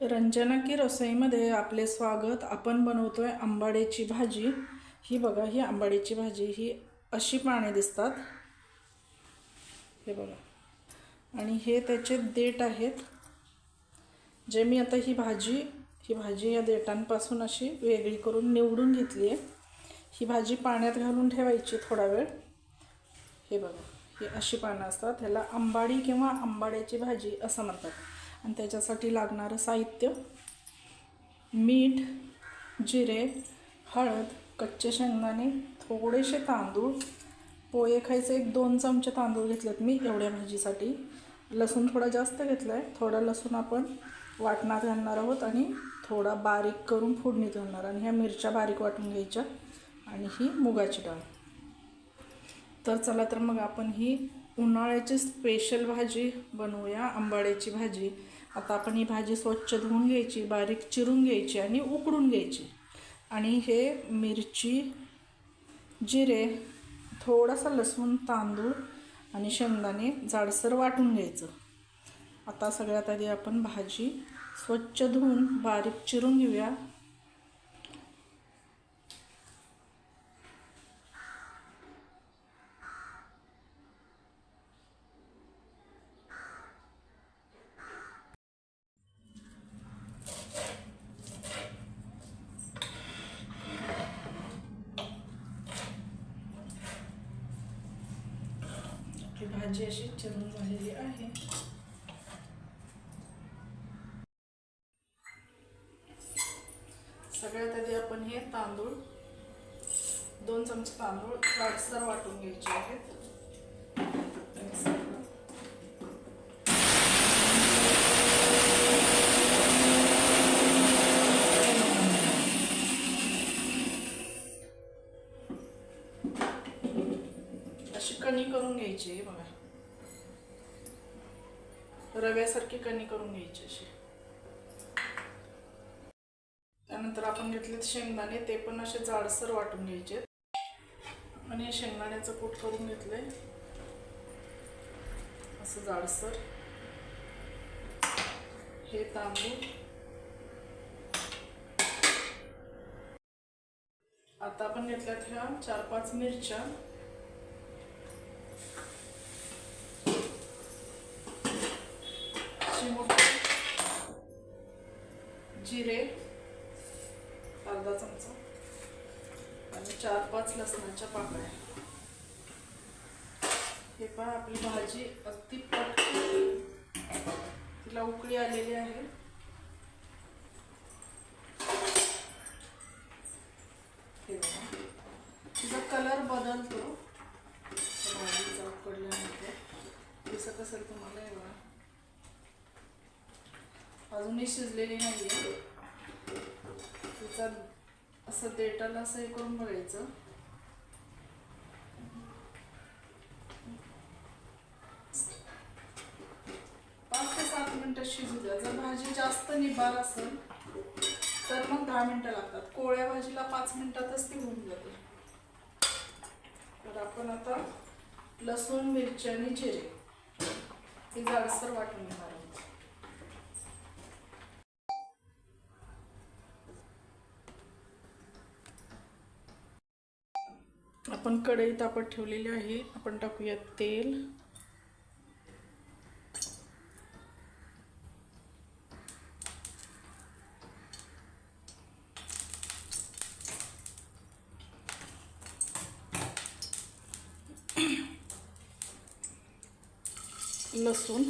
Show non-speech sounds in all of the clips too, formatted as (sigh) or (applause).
रंजना की रसोईमध्ये आपले स्वागत. आपण बनवतोय आंबाड्याची भाजी. ही बघा ही आंबाड्याची भाजी. ही अशी पाने दिसतात. हे बघा. आणि हे त्याचे देठ आहेत. जे मी आता ही भाजी ही भाजी या देठांपासून अशी वेगळी करून निवडून घेतली आहे. ही भाजी पाण्यात घालून ठेवायची थोडा वेळ. हे बघा. ही अशी पानं असतात. ह्याला आंबाडी किंवा आंबाड्याची भाजी असं म्हणतात. आणि त्याच्यासाठी लागणारं साहित्य मीठ जिरे हळद कच्चे शेंगदाणे थोडेसे तांदूळ. पोहे खायचे एक दोन चमचे तांदूळ घेतलेत मी एवढ्या भाजीसाठी. लसूण थोडा जास्त घेतला आहे थोडा लसूण आपण वाटणात घालणार आहोत आणि थोडा बारीक करून फोडणीत घालणार आणि ह्या मिरच्या बारीक वाटून घ्यायच्या आणि ही मुगाची डाळ. तर चला तर मग आपण ही उन्हाळ्याची स्पेशल भाजी बनवूया आंबाड्याची भाजी. आता आपण ही भाजी स्वच्छ धुवून घ्यायची बारीक चिरून घ्यायची आणि उकडून घ्यायची. आणि हे मिरची जिरे थोडासा लसूण तांदूळ आणि शेंगदाणे जाडसर वाटून घ्यायचं. आता सगळ्यात आधी आपण भाजी स्वच्छ धुवून बारीक चिरून घेऊया ही भाजी अशी चिरून झालेली आहे. सगळ्यात आधी आपण हे तांदूळ दोन चमचे तांदूळ जाडसर वाटून घ्यायचे आहेत. कणी करून घ्यायची अशी. त्यानंतर आपण घेतलेत शेंगदाणे ते पण असे जाडसर वाटून घ्यायचे. आणि शेंगदाण्याचं कूट करून घेतलंय. असं जाडसर. हे तांदूळ. आता आपण घेतल्यात ह्या चार पाच मिरच्या. जिरे अर्धा चमचा आणि चार पाच लसणाच्या पाकळ्या. हे पहा आपली भाजी अगदी तिला उकळी आलेली आहे. हे बघा. तिचा कलर बदलतो. त्या भाजीचा उकडल्यानंतर. दिसत असेल तुम्हाला अजूनही शिजलेली नाही आहे तिचा असं देटाला असं हे करून बघायचं. पाच ते सात मिनिटं शिजू द्या. जर भाजी जास्त निबार असेल तर मग दहा मिनिटं लागतात. कोळ्या भाजीला पाच मिनिटातच ती होऊन जाते. तर आपण आता लसूण मिरची आणि जिरे. हे जाडसर वाटून घेणार आहोत आपण कढई तापत ठेवलेली आहे. आपण टाकूया तेल. लसूण.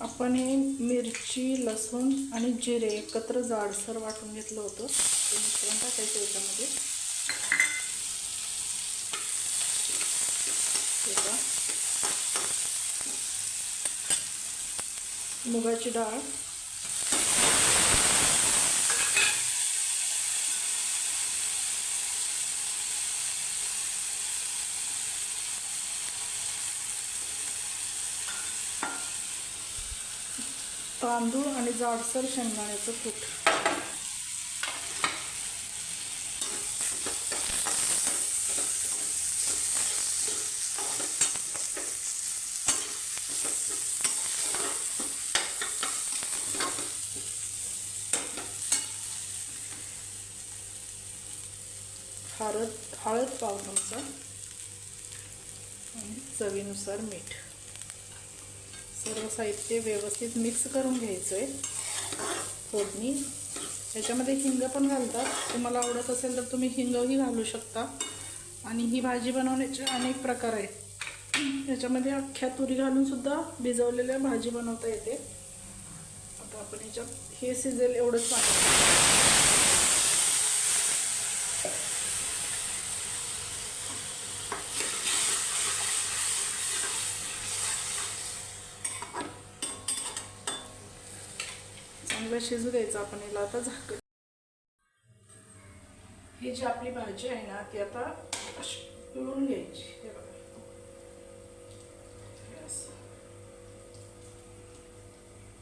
आपण हे मिरची लसूण आणि जिरे एकत्र जाडसर वाटून घेतलं होतं. ते मिश्रण टाकायचं याच्यामध्ये. मुगाची डाळ. तांदूळ आणि जाडसर शेंगदाण्याचं कूट. हळद हळद पाव चमचा आणि चवीनुसार मीठ. सर्व साहित्य व्यवस्थित मिक्स करून घ्यायचं आहे फोडणी. याच्यामध्ये हिंग पण घालतात. तुम्हाला आवडत असेल तर तुम्ही हिंगही घालू शकता. आणि ही भाजी बनवण्याचे अनेक प्रकार आहेत. याच्यामध्ये अख्ख्या तुरी घालूनसुद्धा भिजवलेल्या भाजी बनवता येते. आता आपण याच्यात हे शिजेल एवढंच पाणी चांगलं शिजू द्यायचं आपण याला आता झाकण. ही जी आपली भाजी आहे ना ती आता अशी पिळून घ्यायची. हे बघा.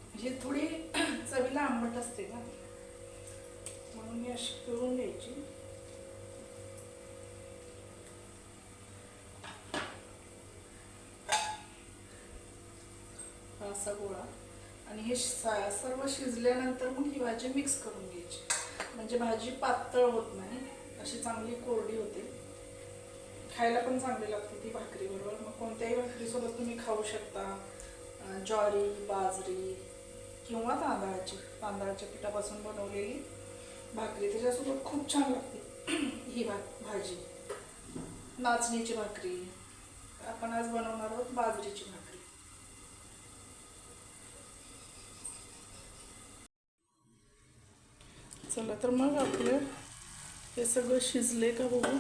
म्हणजे थोडी चवीला आंबट असते ना. म्हणून मी अशी पिळून घ्यायची. असा गोळा. आणि हे सा- सर्व शिजल्यानंतर मग ही भाजी मिक्स करून घ्यायची. म्हणजे भाजी पातळ होत नाही अशी चांगली कोरडी होते. खायला पण चांगली लागते ती भाकरीबरोबर मग कोणत्याही भाकरीसोबत तुम्ही खाऊ शकता ज्वारी बाजरी किंवा तांदळाची. तांदळाच्या पिठापासून बनवलेली भाकरी त्याच्यासोबत खूप छान लागते. (clears throat) ही भा भाजी. नाचणीची भाकरी. आपण आज बनवणार आहोत बाजरीची भाकरी चला तर मग आपलं हे सगळं शिजले का बघू?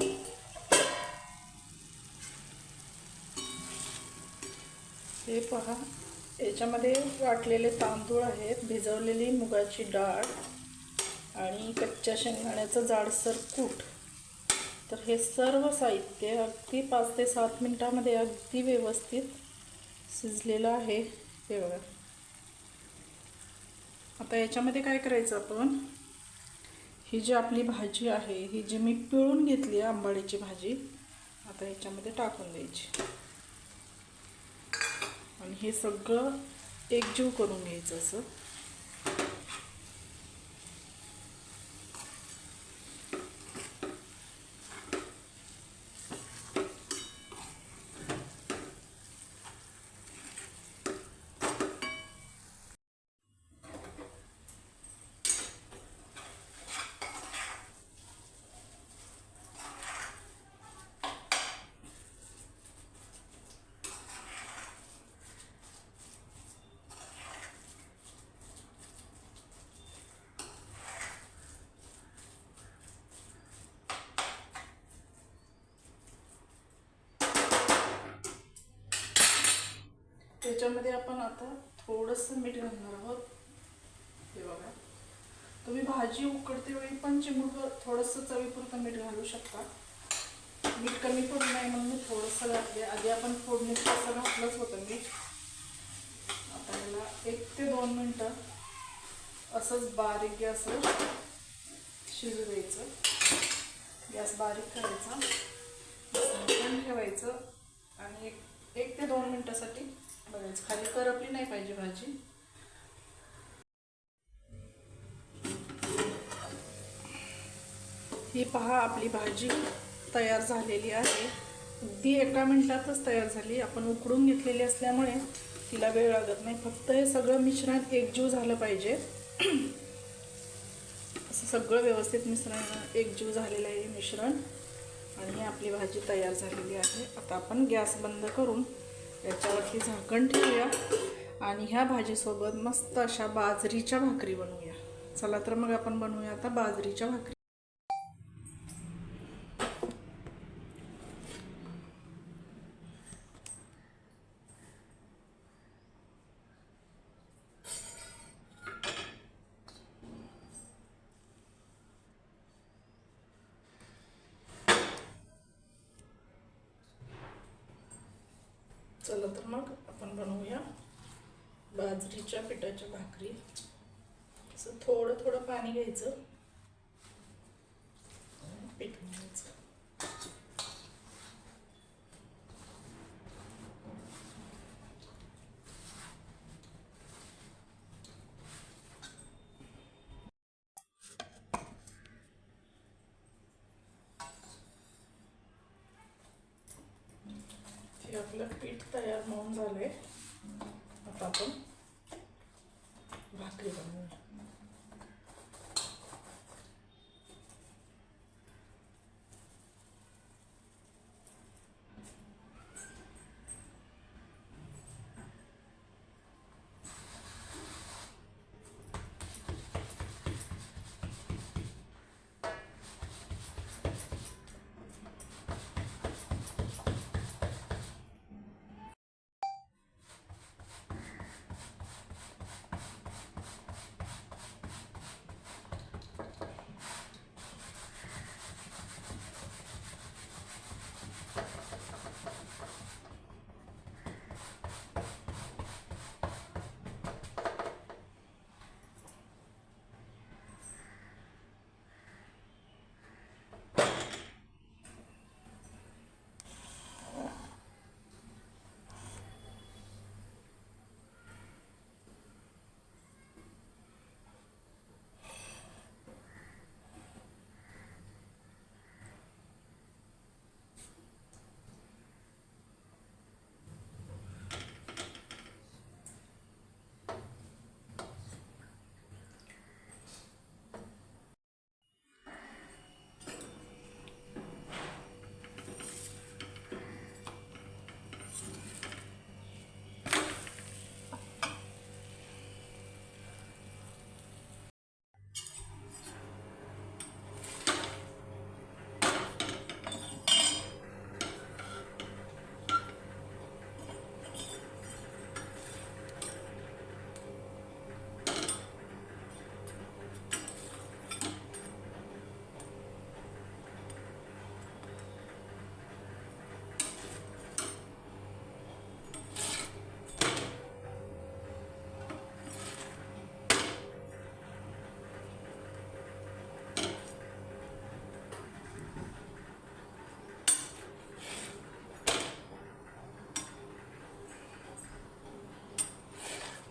हे पहा याच्यामध्ये वाटलेले तांदूळ आहेत भिजवलेली मुगाची डाळ आणि कच्च्या शेंगदाण्याचं जाडसर कूट. तर हे सर्व साहित्य अगदी पाच ते सात मिनटामध्ये अगदी व्यवस्थित शिजलेलं आहे हे बघा. आता याच्यामध्ये काय करायचं आपण? ही जी आपली भाजी आहे ही जी मी पिळून घेतली आहे आंबाडीची भाजी आता ह्याच्यामध्ये टाकून द्यायची. आणि हे सगळं एकजीव करून घ्यायचं असं. त्याच्यामध्ये आपण आता थोडंसं मीठ घालणार आहोत. हे बघा. तुम्ही भाजी उकडते वेळी पण चिमूट थोडंसं चवीपुरतं मीठ घालू शकता. मीठ कमी पडू नये म्हणून मी थोडंसं घातले आधी आपण फोडणीचं असं घातलंच होतं मीठ. आता याला एक ते दोन मिनटं असंच बारीक गॅस शिजू द्यायचं. गॅस बारीक करायचा. ठेवायचं. आणि एक एक ते दोन मिनटासाठी बघायचं खाली करपली नाही पाहिजे भाजी. ही पहा आपली भाजी तयार झालेली आहे. अगदी एका मिनिटातच तयार झाली. आपण उकडून घेतलेली असल्यामुळे तिला वेळ लागत नाही. फक्त हे सगळं मिश्रण एकजीव झालं पाहिजे. (clears throat) असं सगळं व्यवस्थित मिश्रण एकजीव झालेलं आहे मिश्रण. आणि आपली भाजी तयार झालेली आहे. आता आपण गॅस बंद करून याच्यावरती झाकण ठेवूया. आणि ह्या भाजीसोबत मस्त अशा बाजरीच्या भाकरी बनवूया. चला तर मग आपण बनवूया आता बाजरीच्या भाकरी. चला तर मग आपण बनवूया बाजरीच्या पिठाच्या भाकरी. असं थोडं थोडं पाणी घ्यायचं पीठ घ्यायचं हे आपलं पीठ तयार होऊन झालंय. आता आपण भाकरी बनवूया.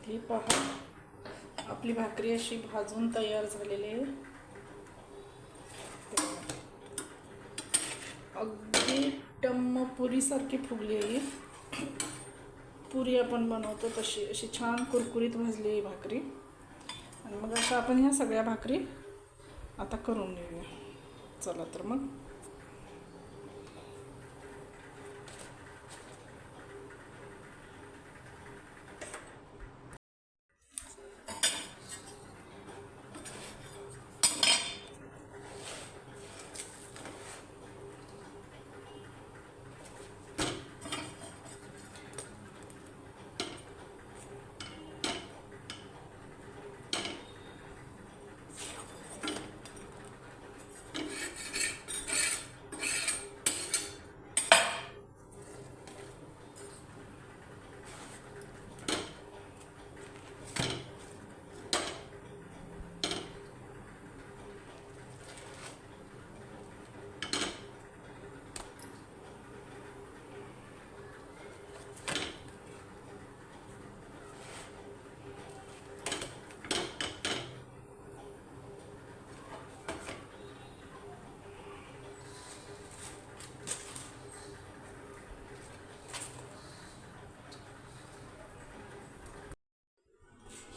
इथे पहा. आपली भाकरी अशी भाजून तयार झालेली आहे. अगदी टम्म पुरीसारखी फुगली आहे पुरी आपण बनवतो तशी. अशी छान कुरकुरीत भाजली आहे भाकरी. आणि मग अशा आपण ह्या सगळ्या भाकरी आता करून घेऊया. चला तर मग.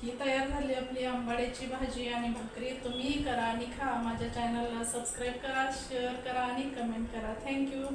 ही तयार झाली आपली आंबाड्याची भाजी आणि भाकरी तुम्ही करा आणि खा. माझ्या चॅनलला सबस्क्राईब करा शेअर करा आणि कमेंट करा. थँक्यू